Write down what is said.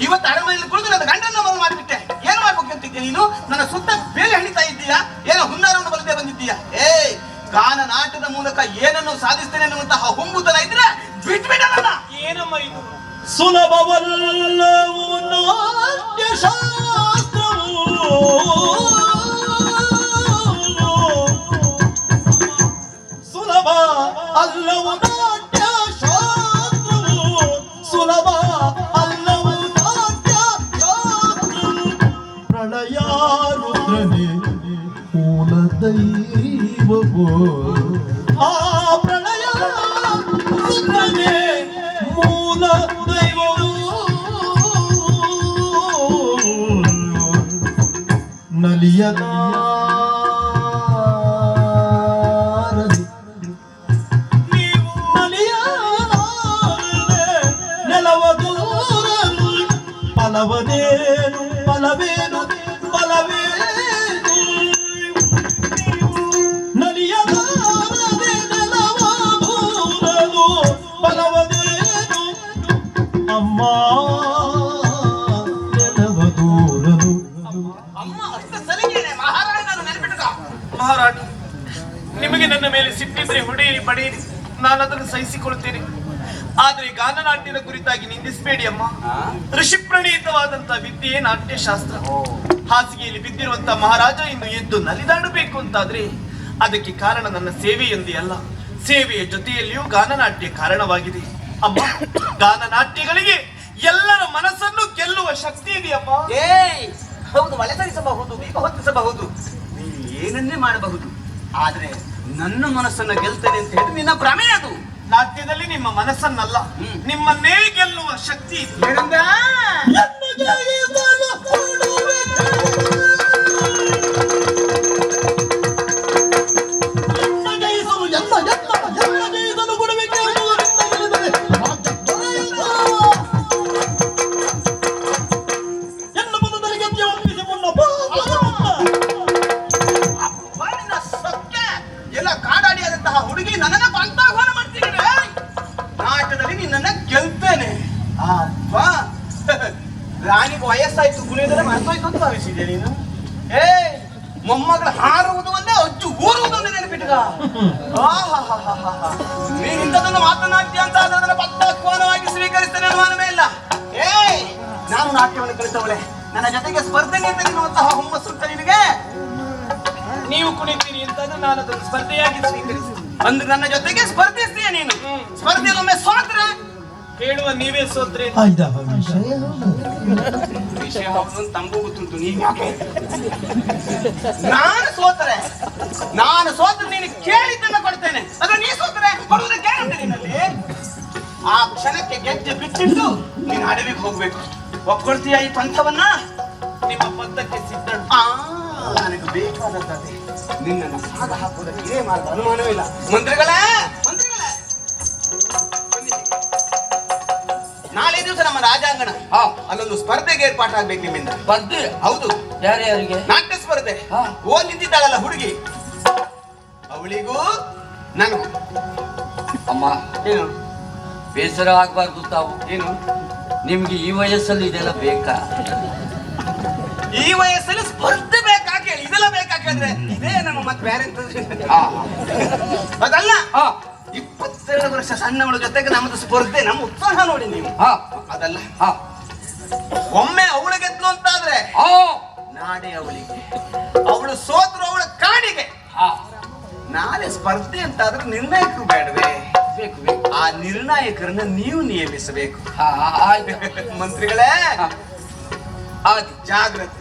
ಇವತ್ತು ಅರಮನೆಯಲ್ಲಿ ಕುಳಿತು ನನ್ನ ಗಂಡನ ಮರು ಮಾಡಿಬಿಟ್ಟೆ. ಏನು ಮಾಡ್ಬೇಕಂತಿದ್ದೆ ನೀನು? ನನ್ನ ಸುತ್ತ ಬೇರೆ ಹಣಿತಾ ಇದ್ದೀಯಾ? ಏನೋ ಹುನ್ನಾರವನ್ನು ಬಲ್ಲದೆ ಬಂದಿದ್ದೀಯಾ? ಏ ಗಾನ ನಾಟದ ಮೂಲಕ ಏನನ್ನು ಸಾಧಿಸ್ತೇನೆ ಅನ್ನುವಂತಹ ಹುಂಬುತನ ಇದ್ರೆ ಬಿಟ್ಬಿಡ ನನ್ನ. ಏನಮ್ಮ ಇದು? ಸುಲಭವಲ್ಲವು ನಾಟ್ಯ ಮೂಲ ದೈವವೋ ಆ ಪ್ರಳಯ ರುದ್ರನೇ ಮೂಲ ದೈವವೋ ನಲಿಯದಾರದು ನೀವು ಮಹಾರಾಣಿ ನಿಮಗೆ ನನ್ನ ಮೇಲೆ ಸಿಟ್ಟಿದ್ರೆ ಹೊಡೆಯಿರಿ ಪಡೆಯಿರಿ. ನಾನು ಅದನ್ನು ಸಹಿಸಿಕೊಳ್ತೇನೆ ಆದ್ರೆ ಗಾನನಾಟ್ಯದ ಕುರಿತಾಗಿ ನಿಂದಿಸಬೇಡಿ ಅಮ್ಮ. ಋಷಿ ಪ್ರಣೀತವಾದಂತಹ ವಿದ್ಯೆ ನಾಟ್ಯಶಾಸ್ತ್ರ. ಹಾಸಿಗೆಯಲ್ಲಿ ಬಿದ್ದಿರುವಂತ ಮಹಾರಾಜ ಇನ್ನು ಎದ್ದು ನಲಿದಾಡಬೇಕು ಅಂತಾದ್ರೆ ಅದಕ್ಕೆ ಕಾರಣ ನನ್ನ ಸೇವೆಯೊಂದೇ ಅಲ್ಲ. ಸೇವೆಯ ಜೊತೆಯಲ್ಲಿಯೂ ಗಾನನಾಟ್ಯ ಕಾರಣವಾಗಿದೆ. ಅಮ್ಮ ಗಾನನಾಟ್ಯಗಳಿಗೆ ಎಲ್ಲರ ಮನಸ್ಸನ್ನು ಗೆಲ್ಲುವ ಶಕ್ತಿ ಇದೆಯಮ್ಮ ಹೌದು ಮಲೆತರಿಸಬಹುದು ದೀಪ ಹೊತ್ತಿಸಬಹುದು. ನೀನು ಏನನ್ನೇ ಮಾಡಬಹುದು ಆದ್ರೆ ನನ್ನ ಮನಸ್ಸನ್ನ ಗೆಲ್ತೇನೆ ಅಂತ ಹೇಳಿ ನಿನ್ನ ಭ್ರಮೆ ಅದು. ನಾಟ್ಯದಲ್ಲಿ ನಿಮ್ಮ ಮನಸ್ಸನ್ನಲ್ಲ. ನಿಮ್ಮನ್ನೇ ಗೆಲ್ಲುವ ಶಕ್ತಿ ಇದೆ ಹುಡುಗಿ ನನ್ನ ಪಂತಾಹ್ವಾನ ಮಾಡ್ತೀನಿ ನಾಟಕದಲ್ಲಿ ನಿನ್ನನ್ನ ಗೆಲ್ತೇನೆ. ಅಪ್ಪ ರಾಣಿಗೆ ವಯಸ್ಸಾಯ್ತು ಗುಣಿದ್ರೆ ಮರ್ತೋಯ್ತು ಅಂತ ಭಾವಿಸಿದೆ ನೀನು? ಏ ಮೊಮ್ಮಗಳ ಹಾರುವುದು ಒಂದೇ ಅಜ್ಜು, ಊರುವುದು ಒಂದೇ ನೆನಪಿಟ್ಟಗ ನೀನ್ ಇಂಥದನ್ನು ಮಾತನಾಡ್ತೀಯ ಅಂತ ಅದನ್ನ ಪತ್ತಾಹ್ವಾನವಾಗಿ ಸ್ವೀಕರಿಸ್ತೇನೆ ಅನುಮಾನವೇ ಇಲ್ಲ. ಏಯ್! ನಾನು ನಾಟ್ಯವನ್ನು ಕಲಿತವಳೆ. ನನ್ನ ಜೊತೆಗೆ ಸ್ಪರ್ಧೆ ನಿಂತಿರುವಂತಹ ಹುಮ್ಮಸ್ಸುಂಟ ನಿನಗೆ? ನೀವು ಕುಣಿತೀರಿ ಅಂತ ನಾನು ಅದನ್ನು ಸ್ಪರ್ಧೆಯಾಗಿ ಸ್ವೀಕರಿಸಿ ಅಂದ್ರೆ ನನ್ನ ಜೊತೆಗೆ ಸ್ಪರ್ಧಿಸ್ತೀಯ ನೀನು. ಸ್ಪರ್ಧೆಯಲ್ಲೊಮ್ಮೆ ಸೋತ್ರೆ. ಕೇಳುವ ನೀವೇ ಸೋತ್ರೆ. ವಿಷಯ ಹೌದು ತಂಬು ಗೊತ್ತುಂಟು ನೀನ್. ಯಾಕೆ ನಾನು ಸೋತ್ರೆ. ನಾನು ಸೋತ್ರೆ ನೀನು ಕೇಳಿದ್ದನ್ನ ಕೊಡ್ತೇನೆ. ಅದ್ರ ನೀ ಸೋತ್ರೆ. ಕೊಡುವುದ ಗ್ಯಾರಂಟಿ ನಿನ್ನಲ್ಲಿ. ಆ ಕ್ಷಣಕ್ಕೆ ಗೆಜ್ಜೆ ಬಿಟ್ಟಿದ್ದು ನೀನು ಅಡವಿಗೆ ಹೋಗ್ಬೇಕು. ಒಪ್ಕೊಳ್ತೀಯ ಈ ಪಂಥವನ್ನ? ನಿಮ್ಮ ಪಂಥಕ್ಕೆ ಸಿದ್ಧ ಆ ನನಗೆ ಬೇಕಾದದ್ದೇ ನಿನ್ನನ್ನು ಸಾಗ ಹಾಕುವುದಕ್ಕೆ ಇದೇ ಮಾರ್ಗ? ಅನುಮಾನವಿಲ್ಲ ಮಂತ್ರಿಗಳೇ! ಮಂತ್ರಿಗಳೇ. ನಾಳೆ ದಿವಸ ನಮ್ಮ ರಾಜಾಂಗಣ. ಅಲ್ಲೊಂದು ಸ್ಪರ್ಧೆಗೆ ಏರ್ಪಾಟಾಗ್ಬೇಕು ನಿಮ್ಮಿಂದ. ಸ್ಪರ್ಧೆ? ಹೌದು. ಯಾರ್ಯಾರಿಗೆ ನಾಟ್ಯ ಸ್ಪರ್ಧೆ. ಹಾ. ಓ ನಿಂತಿದ್ದಾಳಲ್ಲ ಹುಡುಗಿ. ಅವಳಿಗೂ ನನಗೂ. ಅಮ್ಮ. ಏನು? ಬೇಸರ ಆಗ್ಬಾರ್ದು ತಾವು. ಏನು? ನಿಮ್ಗೆ ಈ ವಯಸ್ಸಲ್ಲಿ ಇದೆಲ್ಲ ಬೇಕಾ? ಈ ವಯಸ್ಸಲ್ಲಿ ಸ್ಪರ್ಧೆ ಕೇಳಿ ಇದೆಲ್ಲ ಬೇಕಾ ಕೇಳಿದ್ರೆ ಇದೇ ನಮ್ಮ ಮತ್ತೆ ಬೇರೆ ಹಾ ಅದಲ್ಲ ಇಪ್ಪತ್ತೆರಡು ವರ್ಷ ಸಣ್ಣವಳ ಜೊತೆಗೆ ನಮ್ಮದು ಸ್ಪರ್ಧೆ ನಮ್ಮ ಉತ್ಸಾಹ ನೋಡಿ ನೀವು. ಹಾ. ಅದಲ್ಲ. ಹಾ. ಒಮ್ಮೆ ಅವಳು ಗೆದ್ಲು ಅಂತಾದ್ರೆ ನಾಡೆ ಅವಳಿಗೆ. ಅವಳು ಸೋತ್ರು ಅವಳ ಕಾಡಿಗೆ. ಹಾ. ನಾಳೆ ಸ್ಪರ್ಧೆ ಅಂತಾದ್ರೆ ನಿರ್ಣಾಯಕರು ಬೇಡವೇ? ಬೇಕು ಆ ನಿರ್ಣಾಯಕರನ್ನ ನೀವು ನಿಯಮಿಸಬೇಕು. ಮಂತ್ರಿಗಳೇ. ಆದಿ ಜಾಗ್ರತೆ.